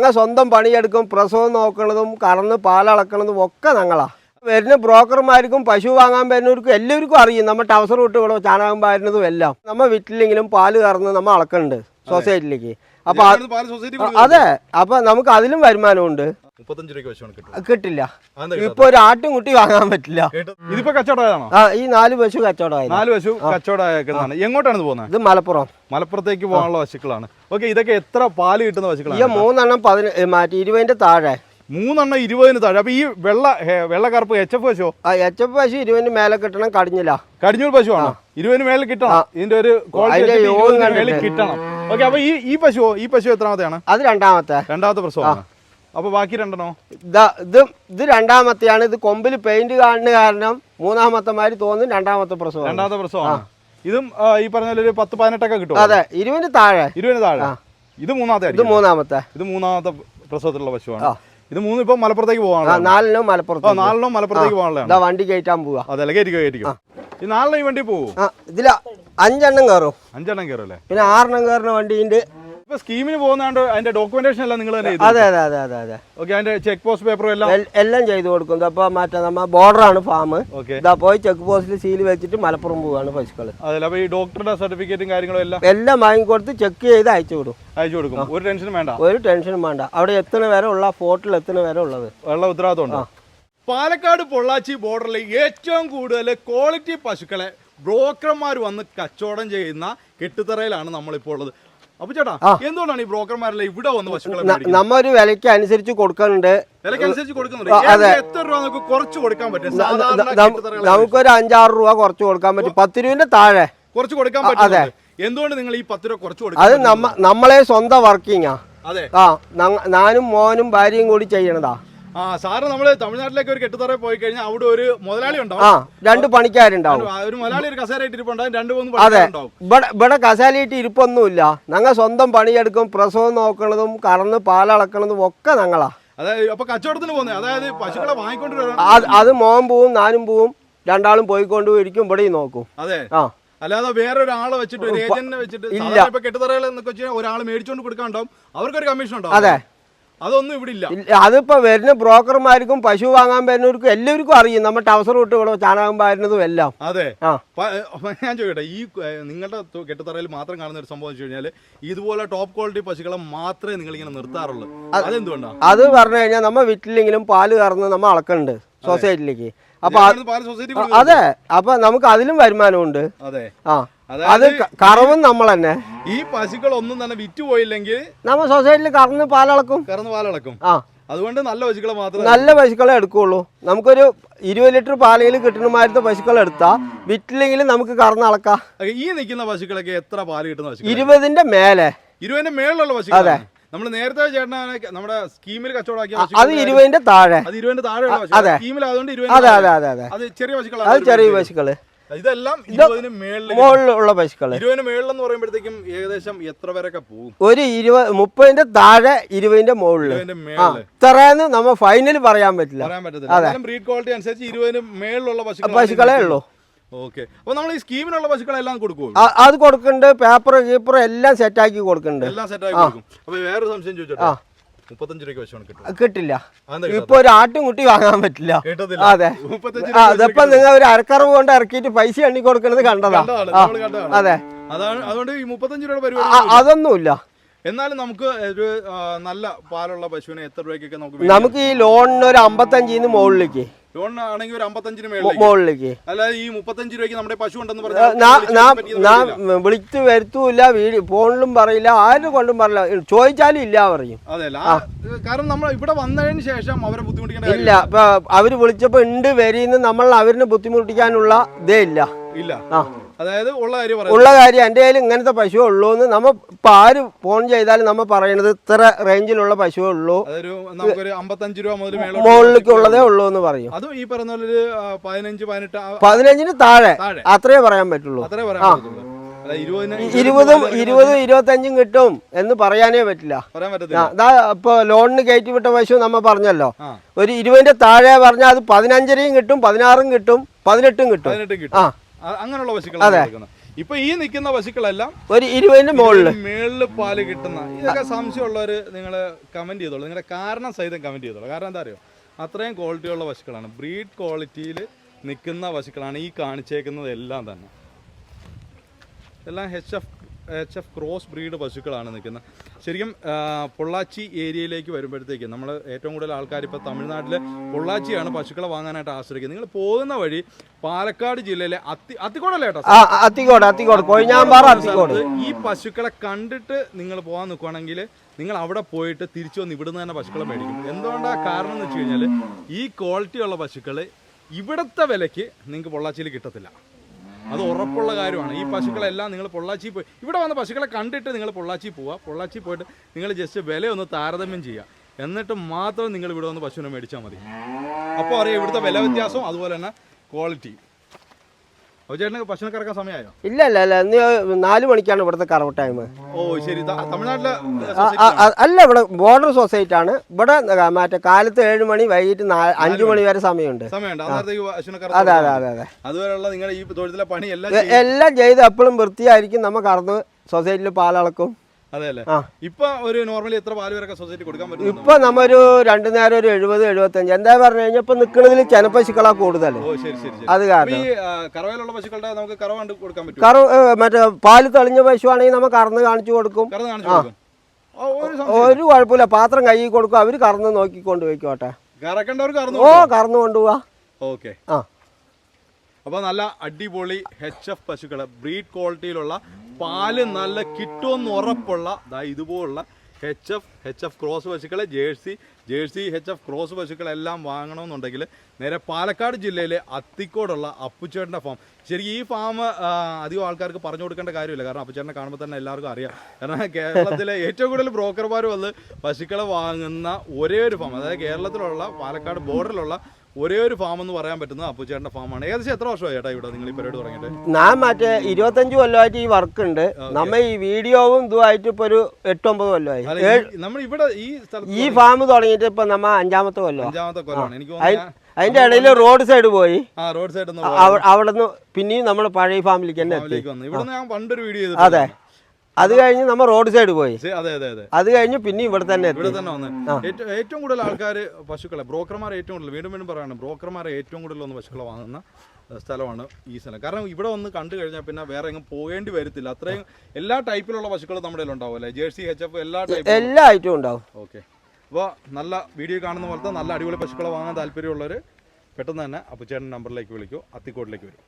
ഞങ്ങൾ സ്വന്തം പണിയെടുക്കും പ്രസവം നോക്കണതും കറന്ന് പാലളക്കണതും ഒക്കെ ഞങ്ങളാ. വരുന്ന ബ്രോക്കർമാർക്കും പശു വാങ്ങാൻ വരുന്നവർക്കും എല്ലാവർക്കും അറിയും. നമ്മൾ ടവസർ വിട്ട് ഇവിടെ ചാണകം പാരുന്നതും എല്ലാം. നമ്മൾ വീട്ടിലെങ്കിലും പാൽ കറന്ന് നമ്മൾ അളക്കുന്നുണ്ട് സൊസൈറ്റിയിലേക്ക്. അപ്പോൾ അതെ. അപ്പോൾ നമുക്ക് അതിലും വരുമാനമുണ്ട്. മുപ്പത്തഞ്ച് രൂപയ്ക്ക് പശുവാണ് കിട്ടും. കിട്ടില്ല. ഇപ്പൊ ഒരു ആട്ടും കുട്ടി വാങ്ങാൻ പറ്റില്ല. ഇതിപ്പോ കച്ചവടമായതാണോ? ആ ഈ നാല് പശു കച്ചവടമായി നാല് പശു കച്ചവടമാക്കുന്നതാണ് എങ്ങോട്ടാണ് പോകുന്നത്? ഇത് മലപ്പുറം. മലപ്പുറത്തേക്ക് പോകാനുള്ള പശുക്കളാണ്. ഓക്കെ ഇതൊക്കെ എത്ര പാൽ കിട്ടുന്ന പശുക്കളാണ്? ഈ മൂന്നെണ്ണം പതിന മാറ്റി ഇരുപതിന്റെ താഴെ. മൂന്നെണ്ണം ഇരുപതിന് താഴെ. അപ്പൊ ഈ വെള്ള വെള്ള കറുപ്പ് എച്ച് എഫ് പശു ആ എച്ച് എഫ് പശു ഇരുപതിന് മേലെ കിട്ടണം കടിഞ്ഞില്ല. കടിഞ്ഞൂർ പശു ആണോ ഇരുപതിന് മേലെ കിട്ടണം. ഇതിന്റെ ഒരു ക്വാളിറ്റി. കിട്ടണം. ഓക്കെ അപ്പൊ ഈ ഈ പശുവോ? ഈ പശു എത്രാമത്തെയാണ്? അത് രണ്ടാമത്തെ. രണ്ടാമത്തെ പ്രസവമാണ്. അപ്പൊ ബാക്കി രണ്ടെണ്ണോ? ഇതാ ഇത് ഇത് രണ്ടാമത്തെയാണ്. ഇത് കൊമ്പിൽ പെയിന്റ് കാണുന്ന കാരണം മൂന്നാമത്തെ മാതിരി തോന്നും രണ്ടാമത്തെ പ്രസവം രണ്ടാമത്തെ പ്രസവം ഇതും ഈ പറഞ്ഞ ഒരു പത്ത് പതിനെട്ടൊക്കെ കിട്ടും അതെ ഇരുപതിന് താഴെ. ഇരുപതിന് താഴെ. ഇത് മൂന്നാമത്തെ ഇത് മൂന്നാമത്തെ. ഇത് മൂന്നാമത്തെ പ്രസവത്തിലുള്ള പശുവാണ്. ഇത് മൂന്നും ഇപ്പൊ മലപ്പുറത്തേക്ക് പോകാനാണ് പോകാനുള്ള നാലിനും മലപ്പുറത്ത് നാലെണ്ണം മലപ്പുറത്തേക്ക് പോകാനുള്ള വണ്ടി കയറ്റാൻ പോവാ. അതല്ല കയറ്റിക്കോ കയറ്റിക്കോ. ഈ നാലെണ്ണം ഈ വണ്ടി പോകും ഇതിൽ അഞ്ചെണ്ണം കയറും അഞ്ചെണ്ണം കയറും അല്ലേ? പിന്നെ ആറെണ്ണം കയറുന്ന വണ്ടിയുണ്ട് ഇപ്പൊ സ്കീമിന് പോകുന്നതുകൊണ്ട് അതിന്റെ ഡോക്യുമെന്റേഷൻ എല്ലാം നിങ്ങൾ തന്നെ അതെ അതെ അതെ അതെ അതെ. ഓക്കെ അതിന്റെ ചെക്ക് പോസ്റ്റ് പേപ്പറും എല്ലാം? എല്ലാം ചെയ്തു കൊടുക്കും അപ്പൊ മറ്റേ നമ്മ ബോർഡറാണ് ഫാം ഓക്കെ ഇതാ പോയി ചെക്ക് പോസ്റ്റിൽ സീൽ വെച്ചിട്ട് മലപ്പുറം പോവാണ് പശുക്കൾ അതെ അപ്പൊ ഈ ഡോക്ടറുടെ സർട്ടിഫിക്കറ്റും കാര്യങ്ങളും എല്ലാം എല്ലാം വാങ്ങിക്കൊടുത്ത് ചെക്ക് ചെയ്ത് അയച്ചു വിടും. അയച്ചു കൊടുക്കും. ഒരു ടെൻഷനും വേണ്ട. ഒരു ടെൻഷനും വേണ്ട. അവിടെ എത്തുന്ന വരെ ഉള്ള ഫോട്ടിൽ എത്തുന്ന വരെ ഉള്ളത്? വെള്ള ഉത്തരവാദിത്വം ഉണ്ടോ? പാലക്കാട് പൊള്ളാച്ചി ബോർഡറിൽ ഏറ്റവും കൂടുതൽ ക്വാളിറ്റി പശുക്കളെ ബ്രോക്കർമാർ വന്ന് കച്ചവടം ചെയ്യുന്ന കെട്ടുതറയിലാണ് നമ്മളിപ്പോൾ ഉള്ളത്. അപ്പൊ ചേട്ടാ എന്തുകൊണ്ടാണ് ഈ ബ്രോക്കർമാരെല്ലാം ഇവിടെ വന്ന് പശുക്കളെ നമ്മ ഒരു വിലയ്ക്ക് അനുസരിച്ച് കൊടുക്കുന്നുണ്ട് വിലക്കനുസരിച്ച് കൊടുക്കുന്നുണ്ട്. എത്ര രൂപ നമുക്ക് കുറച്ച് കൊടുക്കാൻ പറ്റും? നമുക്കൊരു അഞ്ചാറ് രൂപ കുറച്ച് കൊടുക്കാൻ പറ്റും. പത്ത് രൂപന്റെ താഴെ. കുറച്ച് കൊടുക്കാൻ പറ്റും എന്തുകൊണ്ട് നിങ്ങൾ ഈ പത്ത് രൂപ കുറച്ച് കൊടുക്കും അത് നമ്മളെ സ്വന്തം വർക്കിങ്ങാ. അതെ. ആ ഞാനും മോനും ഭാര്യയും കൂടി ചെയ്യണതാ. ആ സാറ് നമ്മൾ തമിഴ്നാട്ടിലേക്ക് ഒരു കെട്ടുതറ പോയി കഴിഞ്ഞാൽ അവിടെ ഒരു മുതലാളി ഉണ്ടാവും. ആ രണ്ട് പണിക്കാരുണ്ടാവും. ഒരു മുതലാളി ഒരു കസേരയിട്ട് ഇരിപ്പുണ്ടാവും രണ്ട് മൂന്ന് അതെ. പണിക്കാരുണ്ടാവും. ഇവിടെ ഇവിടെ കസാലിയിട്ട് ഇരിപ്പൊന്നുമില്ല. ഞങ്ങൾ സ്വന്തം പണിയെടുക്കും. പ്രസവം നോക്കണതും കറന്ന് പാലളക്കണതും ഒക്കെ ഞങ്ങളാ. അതായത് അപ്പൊ കച്ചവടത്തിന് പോകുന്നത് അതായത് പശുക്കളെ വാങ്ങിക്കൊണ്ട് വരാൻ അത് അത് മോൻ പോവും നാനും പോവും. രണ്ടാളും പോയിക്കൊണ്ട് ഇരിക്കും ഇവിടെയും നോക്കും. അതെ. ആ. അല്ലാതെ വേറൊരാളെ വെച്ചിട്ട് ഒരു ഏജന്റിനെ വെച്ചിട്ട് സാധാരണ ഇപ്പൊ കെട്ടുതറകൾ എന്നൊക്കെ വെച്ചാൽ ഒരാൾ മേടിച്ചോണ്ട് കൊടുക്കാണ്ടാവും. അവർക്കൊരു കമ്മീഷൻ ഉണ്ടാവും അതെ. അതൊന്നും ഇവിടെ ഇല്ല അതിപ്പോ വരുന്ന ബ്രോക്കർമാർക്കും പശു വാങ്ങാൻ വരുന്നവർക്കും എല്ലാവർക്കും അറിയും. നമ്മൾ ടവസർ വിട്ട് ഇവിടെ ചാണകം പാരുന്നതും എല്ലാം. അതെ. ഞാൻ ചോദിക്കട്ടെ ഈ നിങ്ങളുടെ കെട്ടിത്തറയിൽ മാത്രം കാണുന്ന ഒരു സംഭവം വെച്ച് കഴിഞ്ഞാൽ ഇതുപോലെ ടോപ്പ് ക്വാളിറ്റി പശുക്കളെ മാത്രമേ നിങ്ങൾ ഇങ്ങനെ നിർത്താറുള്ളൂ അതെന്തുകൊണ്ടാ? അത് പറഞ്ഞു കഴിഞ്ഞാൽ നമ്മ വീട്ടിലെങ്കിലും പാൽ കറന്ന് നമ്മൾ അളക്കുന്നുണ്ട് സൊസൈറ്റിയിലേക്ക് അപ്പൊ അതെ. അപ്പൊ നമുക്ക് അതിലും വരുമാനമുണ്ട്. അതെ. ആ. അത് കറവും നമ്മൾ തന്നെ ഈ പശുക്കൾ ഒന്നും തന്നെ വിറ്റ് പോയില്ലെങ്കിൽ നമ്മൾ സൊസൈറ്റിയിൽ കറന്ന് പാലളക്കും. കറന്ന് പാലളക്കും. ആ. അതുകൊണ്ട് നല്ല പശുക്കളെ മാത്രം നല്ല പശുക്കളെ എടുക്കുള്ളൂ. നമുക്കൊരു ഇരുപത് ലിറ്റർ പാലയിൽ കിട്ടുന്ന മാതിരത്തെ പശുക്കളെ എടുത്താ വിറ്റില്ലെങ്കിൽ നമുക്ക് കറന്ന് അളക്കാം. ഈ നിൽക്കുന്ന പശുക്കളൊക്കെ എത്ര പാൽ കിട്ടുന്ന പശു ഇരുപതിന്റെ മേലെ. ഇരുപതിന്റെ മേളിലുള്ള അതെ. നമ്മൾ നേരത്തെ ചേട്ടനാണ് നമ്മുടെ സ്കീമിൽ കച്ചവടമാക്കിയ അത് ഇരുപതിന്റെ താഴെ. അത് ഇരുപതിന്റെ താഴെയുള്ള അതെ. അതുകൊണ്ട് ഇരുപത് അതെ അതെ അതെ അതെ. അത് ചെറിയ അത് പശുക്കളാണ് ചെറിയ പശുക്കൾ. ഇതെല്ലാം മുകളിലുള്ള പശുക്കൾ. ഇരുപതിന് മേളിലെന്ന് പറയുമ്പോഴത്തേക്കും ഏകദേശം എത്ര വരെയൊക്കെ പോകും ഒരു ഇരുപത് മുപ്പതിന്റെ താഴെ ഇരുപതിന്റെ മേളിൽ. ഇത്രയെന്ന് നമ്മ ഫൈനൽ പറയാൻ പറ്റില്ല. പറയാൻ പറ്റത്തില്ല. ബ്രീഡ് ക്വാളിറ്റി അനുസരിച്ച് ഇരുപതിന് മേളിലുള്ള പശുക്കൾ പശുക്കളെ ഉള്ളൂ. ഓക്കെ അപ്പോൾ നമ്മൾ ഈ സ്കീമിനുള്ള പശുക്കളെല്ലാം കൊടുക്കും അത് കൊടുക്കുന്നുണ്ട് പേപ്പർ കീപ്പർ എല്ലാം സെറ്റാക്കി കൊടുക്കുന്നുണ്ട് എല്ലാം സെറ്റ് ആക്കി കൊടുക്കും. അപ്പോൾ വേറെ സംശയം ചോദിച്ചോട്ടെ? മുപ്പത്തഞ്ച് രൂപയ്ക്ക് കിട്ടും. കിട്ടില്ല. ഇപ്പൊ ഒരു ആട്ടും കുട്ടി വാങ്ങാൻ പറ്റില്ല. അതെ. അതിപ്പോ നിങ്ങൾ ഒരു അരക്കറവ് കൊണ്ട് ഇറക്കിയിട്ട് പൈസ എണ്ണി കൊടുക്കണത് കണ്ടതാ. അതെ. അതുകൊണ്ട് ഈ മുപ്പത്തഞ്ച് രൂപയുടെ പരിപാടി അതൊന്നുമില്ല. എന്നാലും നമുക്ക് ഒരു നല്ല പാലുള്ള പശുവിനെ എത്ര രൂപയ്ക്കൊക്കെ നമുക്ക്? നമുക്ക് ഈ ലോണിന് ഒരു അമ്പത്തഞ്ചിന്ന് മുകളിലേക്ക്. ലോൺ ആണെങ്കിൽ ഒരു അമ്പത്തഞ്ചിന് മുകളിലേക്ക്. അല്ലാതെ ഈ മുപ്പത്തഞ്ച് രൂപയ്ക്ക് നമ്മുടെ പശു ഉണ്ടെന്ന് പറഞ്ഞാൽ വിളിച്ചു വരുത്തൂല ഫോണിലും പറയില്ല ആരും കൊണ്ടും പറയില്ല. ചോദിച്ചാലും ഇല്ല പറയും. അതെ കാരണം നമ്മൾ ഇവിടെ വന്നതിന് ശേഷം അവരെ ബുദ്ധിമുട്ടിക്കേണ്ട ഇല്ല അവർ വിളിച്ചപ്പോ ഉണ്ട് വരിന്ന് നമ്മൾ അവരിനെ ബുദ്ധിമുട്ടിക്കാനുള്ള ഇതേ ഇല്ല. ഇല്ല. ആ. അതായത് ഉള്ള കാര്യം പറയാം ഉള്ള കാര്യം എന്റെ കയ്യിൽ ഇങ്ങനത്തെ പശു ഉള്ളൂ എന്ന് നമ്മ ഇപ്പൊ ആര് ഫോൺ ചെയ്താലും നമ്മ പറയണത് ഇത്ര റേഞ്ചിലുള്ള പശു ഉള്ളൂ. അതൊരു നമുക്കൊരു അമ്പത്തഞ്ച് രൂപ മുതൽ ഉള്ളതേ ഉള്ളൂ എന്ന് പറയും. അതും ഈ പറഞ്ഞ പോലെ ഒരു ആ, പതിനഞ്ച് പതിനെട്ട് പതിനഞ്ചിന് താഴെ. അത്രേ പറയാൻ പറ്റുള്ളൂ. അത്രേ പറയാൻ ഇരുപതിന് ഇരുപതും ഇരുപതും ഇരുപത്തഞ്ചും കിട്ടും എന്ന് പറയാനേ പറ്റില്ല. ഇപ്പൊ ലോണിന് കയറ്റി വിട്ട പശു നമ്മ പറഞ്ഞല്ലോ. ഒരു ഇരുപതിന്റെ താഴെ പറഞ്ഞാൽ അത് പതിനഞ്ചരയും കിട്ടും പതിനാറും കിട്ടും. പതിനെട്ടും കിട്ടും. ആ, അങ്ങനെയുള്ള പശുക്കളാണ് കൊടുക്കുന്നത്. ഇപ്പൊ ഈ നിൽക്കുന്ന പശുക്കളെല്ലാം ഒരു ഇരുപതിന്റെ മുകളിൽ മേളിൽ പാൽ കിട്ടുന്ന ഇതൊക്കെ സംശയമുള്ളവർ നിങ്ങൾ കമന്റ് ചെയ്തോളൂ. നിങ്ങളുടെ കാരണം സഹിതം കമന്റ് ചെയ്തോളൂ. കാരണം എന്താ അറിയോ? അത്രയും ക്വാളിറ്റിയുള്ള പശുക്കളാണ് ബ്രീഡ് ക്വാളിറ്റിയിൽ നിൽക്കുന്ന പശുക്കളാണ് ഈ കാണിച്ചേക്കുന്നത് എല്ലാം തന്നെ. എല്ലാം H F H F cross breed പശുക്കളാണ് നിൽക്കുന്നത്. ശരിക്കും പൊള്ളാച്ചി ഏരിയയിലേക്ക് വരുമ്പോഴത്തേക്ക് നമ്മൾ ഏറ്റവും കൂടുതൽ ആൾക്കാർ ഇപ്പോൾ തമിഴ്നാട്ടിൽ പൊള്ളാച്ചിയാണ് പശുക്കളെ വാങ്ങാനായിട്ട് ആശ്രയിക്കുന്നത്. നിങ്ങൾ പോകുന്ന വഴി പാലക്കാട് ജില്ലയിലെ അത്തി അത്തിക്കോടല്ലേ അത്തിക്കോട് അത്തിക്കോട് കൊഴിഞ്ഞാമ്പാറ അത്തിക്കോട് ഈ പശുക്കളെ കണ്ടിട്ട് നിങ്ങൾ പോകാൻ നിൽക്കുവാണെങ്കിൽ നിങ്ങൾ അവിടെ പോയിട്ട് തിരിച്ചു വന്ന് ഇവിടുന്ന് തന്നെ പശുക്കളെ മേടിക്കും. എന്തുകൊണ്ടാണ് കാരണം എന്ന് വെച്ച് കഴിഞ്ഞാൽ ഈ ക്വാളിറ്റി ഉള്ള പശുക്കൾ ഇവിടുത്തെ വിലയ്ക്ക് നിങ്ങൾക്ക് പൊള്ളാച്ചിയിൽ കിട്ടത്തില്ല. അത് ഉറപ്പുള്ള കാര്യമാണ്. ഈ പശുക്കളെല്ലാം നിങ്ങൾ പൊള്ളാച്ചി പോയി. ഇവിടെ വന്ന പശുക്കളെ കണ്ടിട്ട് നിങ്ങൾ പൊള്ളാച്ചി പോവുക. പൊള്ളാച്ചി പോയിട്ട് നിങ്ങൾ ജസ്റ്റ് വില ഒന്ന് താരതമ്യം ചെയ്യുക. എന്നിട്ട് മാത്രം നിങ്ങൾ ഇവിടെ വന്ന് പശുവിനെ മേടിച്ചാൽ മതി. അപ്പോൾ അറിയാം ഇവിടുത്തെ വില വ്യത്യാസവും അതുപോലെ തന്നെ ക്വാളിറ്റി പശുവിനെ കറക്കാൻ സമയമായോ? ഇല്ല ഇല്ല ഇല്ല. ഇന്ന് നാല് മണിക്കാണ് ഇവിടുത്തെ കറവ് ടൈം ഓ ശരി. തമിഴ്നാട്ടിലെ അല്ല ഇവിടെ ബോർഡർ സൊസൈറ്റി ആണ്. ഇവിടെ മറ്റേ കാലത്ത് ഏഴ് മണി വൈകിട്ട് അഞ്ചു മണി വരെ സമയമുണ്ട്. അതെ അതെ അതെ അതെ. അതുവരെയുള്ള നിങ്ങളുടെ ഈ തൊഴിലെ പണി എല്ലാം എല്ലാം ചെയ്ത് എപ്പോഴും വൃത്തിയായിരിക്കും. നമ്മ കറന്ന് സൊസൈറ്റിയിൽ പാലളക്കും. അതെ അല്ലേ ഇപ്പൊ ഒരു നോർമലി എത്ര പാൽ വരെയൊക്കെ സൊസൈറ്റി കൊടുക്കാൻ പറ്റും ഇപ്പൊ നമ്മൊരു രണ്ടു നേരം ഒരു എഴുപത് എഴുപത്തഞ്ച്. എന്താ പറഞ്ഞു കഴിഞ്ഞാൽ ഇപ്പൊ നിൽക്കുന്നതിൽ ചെനപ്പശുക്കളാ കൂടുതൽ അത് കാരണം. കറവയിലുള്ള പശുക്കളുടെ നമുക്ക് കറവ കണ്ട് കൊടുക്കാൻ പറ്റും കറ ഏ, മറ്റേ പാൽ തെളിഞ്ഞ പശു ആണെങ്കിൽ നമ്മൾ കറന്ന് കാണിച്ചു കൊടുക്കും. ഒരു കുഴപ്പമില്ല. പാത്രം കയ്യിൽ കൊടുക്കും. അവർ കറന്ന് നോക്കി വെക്കോട്ടെ ഓ കറന്ന് കൊണ്ടുപോവാ. ഓക്കെ. ആ. അപ്പോൾ നല്ല അടിപൊളി എച്ച് എഫ് പശുക്കളെ. ബ്രീഡ് ക്വാളിറ്റിയിലുള്ള പാൽ നല്ല കിട്ടുമെന്ന് ഉറപ്പുള്ള ദാ ഇതുപോലുള്ള H F H F cross പശുക്കളെ Jersey Jersey H F cross പശുക്കളെല്ലാം വാങ്ങണമെന്നുണ്ടെങ്കിൽ നേരെ പാലക്കാട് ജില്ലയിലെ അത്തിക്കോടുള്ള അപ്പുച്ചേട്ടന്റെ ഫാം ശരിക്കും ഈ ഫാം അധികം ആൾക്കാർക്ക് പറഞ്ഞു കൊടുക്കേണ്ട കാര്യമില്ല. കാരണം അപ്പുച്ചേട്ടനെ കാണുമ്പോൾ തന്നെ എല്ലാവർക്കും അറിയാം. കാരണം കേരളത്തിലെ ഏറ്റവും കൂടുതൽ ബ്രോക്കർമാർ വന്ന് പശുക്കളെ വാങ്ങുന്ന ഒരേ ഒരു ഫാം അതായത് കേരളത്തിലുള്ള പാലക്കാട് ബോർഡറിലുള്ള ഒരേ ഒരു ഫാം എന്ന് പറയാൻ പറ്റുന്നത് അപ്പുചേട്ടന്റെ ഫാമാണ് ഏകദേശം എത്ര വർഷമായി ചേട്ടാ ഇവിടെ നിങ്ങൾ ഈ പരിപാടി തുടങ്ങിയിട്ട്? ഞാൻ മറ്റേ ഇരുപത്തഞ്ച് കൊല്ലമായിട്ട് ഈ വർക്ക് ഉണ്ട്. നമ്മ ഈ വീഡിയോവും ഇതുമായിട്ട് ഇപ്പൊ ഒരു എട്ടൊമ്പത് കൊല്ലമായി നമ്മൾ ഇവിടെ ഈ ഈ ഫാം തുടങ്ങിയിട്ട് ഇപ്പൊ നമ്മ അഞ്ചാമത്തെ കൊല്ലം. അഞ്ചാമത്തെ കൊല്ലമാണ് എനിക്ക് അതിന്റെ ഇടയിൽ റോഡ് സൈഡ് പോയി. റോഡ് അവ- അവിടുന്ന് പിന്നെയും നമ്മൾ പഴയ ഫാമിലേക്ക് തന്നെ ഇവിടെ ഞാൻ പണ്ടൊരു വീഡിയോ അതെ. അത് കഴിഞ്ഞ് നമ്മ റോഡ് സൈഡ് പോയി. അതെ അതെ അതെ. അത് കഴിഞ്ഞ് പിന്നെ ഇവിടെ തന്നെ ഇവിടെ തന്നെ വന്ന്. ഏറ്റവും കൂടുതൽ ആൾക്കാർ പശുക്കളെ ബ്രോക്കർമാർ ഏറ്റവും കൂടുതൽ വീണ്ടും വീണ്ടും പറയാണ് ബ്രോക്കർമാർ ഏറ്റവും കൂടുതൽ ഒന്ന് പശുക്കളെ വാങ്ങുന്ന സ്ഥലമാണ് ഈ സ്ഥലം. കാരണം ഇവിടെ ഒന്ന് കണ്ടു കഴിഞ്ഞാൽ പിന്നെ വേറെ എങ്ങും പോകേണ്ടി വരത്തില്ല. അത്രയും എല്ലാ ടൈപ്പിലുള്ള പശുക്കളും നമ്മുടെ ഉണ്ടാവുമല്ലേ ഉണ്ടാവും അല്ലേ? ജേഴ്സി എച്ച് എഫ് എല്ലാ ടൈപ്പ് എല്ലാ ഐറ്റവും ഉണ്ടാവും. ഓക്കെ അപ്പോൾ നല്ല വീഡിയോ കാണുന്ന പോലത്തെ നല്ല അടിപൊളി പശുക്കളെ വാങ്ങാൻ താല്പര്യമുള്ളവർ പെട്ടെന്ന് തന്നെ അപ്പുച്ചേട്ടൻ നമ്പറിലേക്ക് വിളിക്കൂ. അത്തിക്കോട്ടിലേക്ക് വരും.